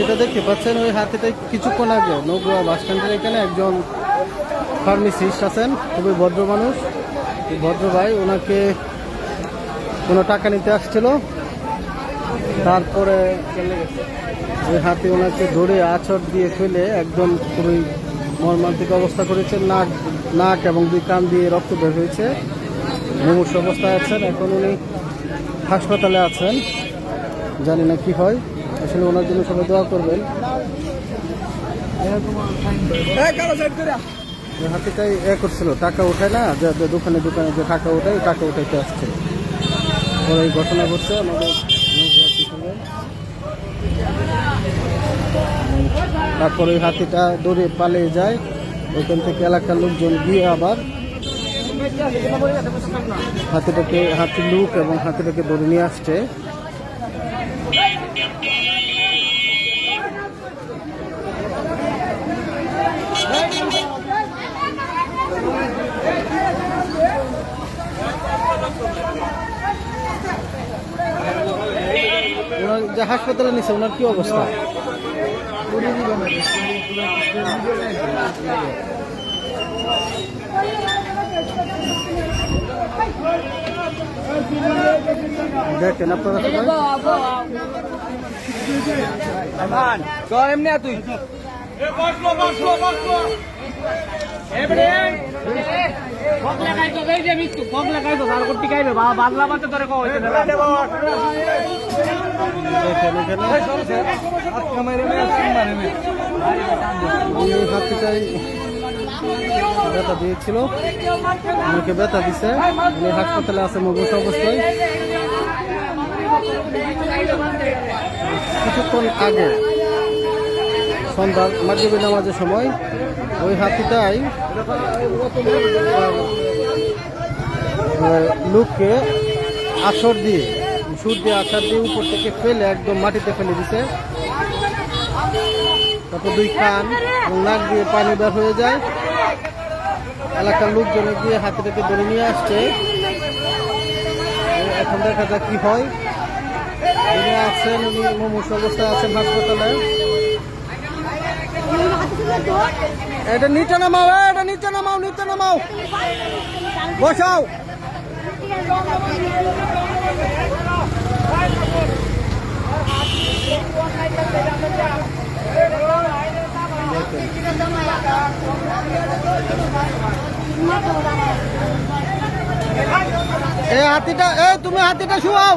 হাতিটা দেখতে পাচ্ছেন ওই হাতিটা কিছুক্ষণ আগে নৌকা বাস স্ট্যান্ডের এখানে একজন ফার্মেসিস্ট আছেন, খুবই ভদ্র মানুষ, ভদ্র ভাই, ওনাকে কোনো টাকা নিতে আসছিল, তারপরে ওই হাতে ওনাকে ধরে আছর দিয়ে ফেলে একদম খুবই মর্মান্তিক অবস্থা করেছে নাক নাক এবং দুই কান দিয়ে রক্ত বের হয়েছে। মুমূর্ষ অবস্থায় আছেন, এখন উনি হাসপাতালে আছেন। জানি না কি হয়, আসলে ওনার জন্য সবাই দোয়া করবেন। হাতিটাই এ করছিল, টাকা উঠায় না, যে দোকানে দোকানে যে টাকা উঠায় টাকা উঠাইতে আসছে। ওর এই ঘটনা ঘটছে, আমাদের তারপরে ওই হাতিটা দৌড়ে পালিয়ে যায়, ওইখান থেকে এলাকার লোকজন গিয়ে আবার হাতিটাকে হাতির লুক এবং হাতিটাকে ধরে নিয়ে আসছে ওনার যে হাসপাতালে নিছে ওনার কি অবস্থা? দেখেন আপনারা এমনি তুই। উনি এই হাতিটাই ব্যথা দিয়েছিল। ব্যথা দিছে। উনি হাসপাতালে আছে মগজ অবস্থায়। কিছুক্ষণ আগে সন্ধ্যার মাগরিবি নামাজের সময় ওই হাতিটাই লোককে আছর দিয়ে, সুর দিয়ে আছর দিয়ে উপর থেকে ফেলে একদম মাটিতে ফেলে দিছে। তারপর দুই কান নাক দিয়ে পানি বের হয়ে যায়। এলাকার লোকজনে গিয়ে হাতিটাকে ধরে নিয়ে আসছে। এখন দেখা যাক কি হয়। আছেন উনি, মুমূর্ষ অবস্থায় আছেন হাসপাতালে। এটা নিচে নামাও এটা নিচে নামাও নিচে নামাও। বসাও। এ হাতিটা এ তুমি হাতিটা শুয়াও।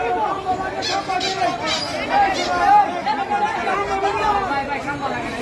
ভাই ভাই সামনে লাগে না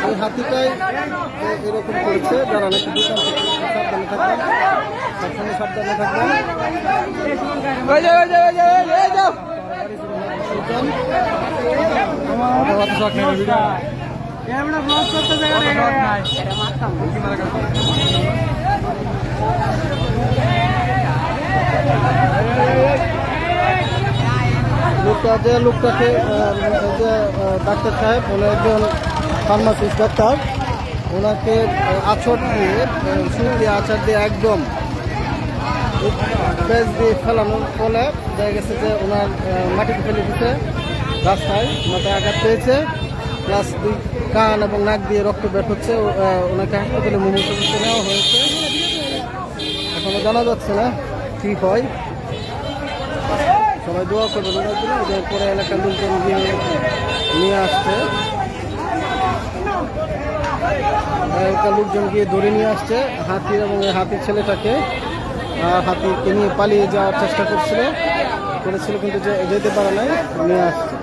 এই হাতিটাই এরকম করছে যারা নাকি সাবধানে থাকবেন সবসময় সাবধানে থাকবেন ওই যে লোকটা যে লোকটাকে যে ডাক্তার সাহেব, উনি একজন ফার্মাসিস্ট ডাক্তার। ওনাকে আছর দিয়ে শুরু দিয়ে আচার দিয়ে একদম পেজ দিয়ে ফেলানোর ফলে দেখা গেছে যে ওনার মাটিতে ফেলে দিতে রাস্তায়, মাথায় আঘাত পেয়েছে প্লাস দুই কান এবং নাক দিয়ে রক্ত বের হচ্ছে ওনাকে হাসপাতালে মুমূর্ত নেওয়া হয়েছে। এখনও জানা যাচ্ছে না কি হয়। সবাই দোয়া করবেন ওনার জন্য যে পরে এলাকার লোকজন গিয়ে নিয়ে আসছে। এলাকার লোকজন গিয়ে ধরে নিয়ে আসছে হাতি এবং হাতির ছেলেটাকে। হাতিকে নিয়ে পালিয়ে যাওয়ার চেষ্টা করছিল, করেছিল কিন্তু যেতে পারে নাই, নিয়ে আসছে।